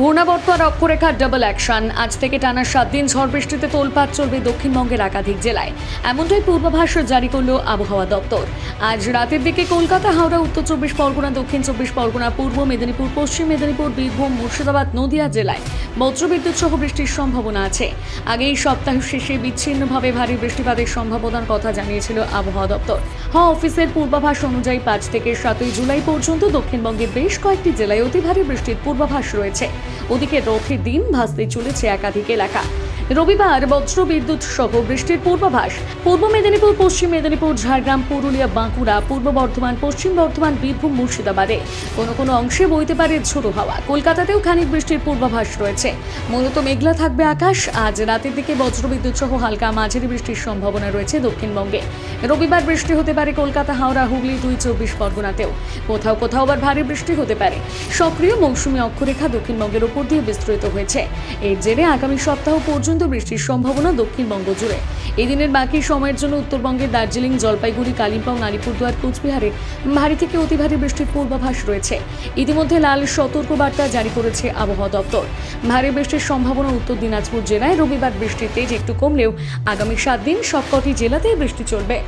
ঘূর্ণাবর্ত আর অক্ষরেখার double action আজ থেকে টানা সাত দিন ঝড় বৃষ্টিতে তোলপাত চলবে দক্ষিণবঙ্গের একাধিক জেলায়। এমনটাই পূর্বাভাস জারি করল আবহাওয়া দপ্তর। আজ রাতের দিকে কলকাতা, হাওড়া, উত্তর চব্বিশ পরগনা, দক্ষিণ চব্বিশ পরগনা, পূর্ব মেদিনীপুর, পশ্চিম মেদিনীপুর, বীরভূম, মুর্শিদাবাদ, নদিয়া জেলায় বজ্রবিদ্যুৎ সহ বৃষ্টির সম্ভাবনা আছে। আগে এই সপ্তাহ শেষে বিচ্ছিন্নভাবে ভারী বৃষ্টিপাতের সম্ভাবনার কথা জানিয়েছিল আবহাওয়া দপ্তর। হ অফিসের পূর্বাভাস অনুযায়ী পাঁচ থেকে সাতই জুলাই পর্যন্ত দক্ষিণবঙ্গের বেশ কয়েকটি জেলায় অতি ভারী বৃষ্টির পূর্বাভাস রয়েছে। ওদিকে রথের দিন ভাসতে চলেছে একাধিক এলাকা। রবিবার বজ্র বিদ্যুৎ সহ বৃষ্টির পূর্বাভাস। পূর্ব মেদিনীপুর, পশ্চিম মেদিনীপুর, ঝাড়গ্রাম, পুরুলিয়া, বাঁকুড়া, পূর্ব বর্ধমান, পশ্চিম বর্ধমান, বীরভূম, মুর্শিদাবাদে কোনো কোনো অংশে বইতে পারে ঝোড়ো হাওয়া। কলকাতাতেও খানিক বৃষ্টির পূর্বাভাস রয়েছে। মূলত মেঘলা থাকবে আকাশ। আজ রাতের দিকে বজ্রবিদ্যুৎ সহ হালকা মাঝারি বৃষ্টির সম্ভাবনা রয়েছে দক্ষিণবঙ্গে। রবিবার বৃষ্টি হতে পারে কলকাতা, হাওড়া, হুগলি, দুই চব্বিশ পরগনাতেও। কোথাও কোথাও আবার ভারী বৃষ্টি হতে পারে। সক্রিয় মৌসুমী অক্ষরেখা দক্ষিণবঙ্গের উপর দিয়ে বিস্তৃত হয়েছে। এর জেরে আগামী সপ্তাহ পর্যন্ত বৃষ্টির সম্ভাবনা দক্ষিণবঙ্গ জুড়ে। এই দিনের বাকি সময়ের জন্য উত্তরবঙ্গের দার্জিলিং, জলপাইগুড়ি, কালিম্পং, আলিপুরদুয়ার, কোচবিহারে ভারী থেকে অতি ভারী বৃষ্টির পূর্বাভাস রয়েছে। ইতিমধ্যে লাল সতর্ক বার্তা জারি করেছে আবহাওয়া দপ্তর। ভারী বৃষ্টির সম্ভাবনা উত্তর দিনাজপুর জেলায়। রবিবার বৃষ্টির তেজ একটু কমলেও আগামী সাত দিন সবকটি জেলাতেই বৃষ্টি চলবে।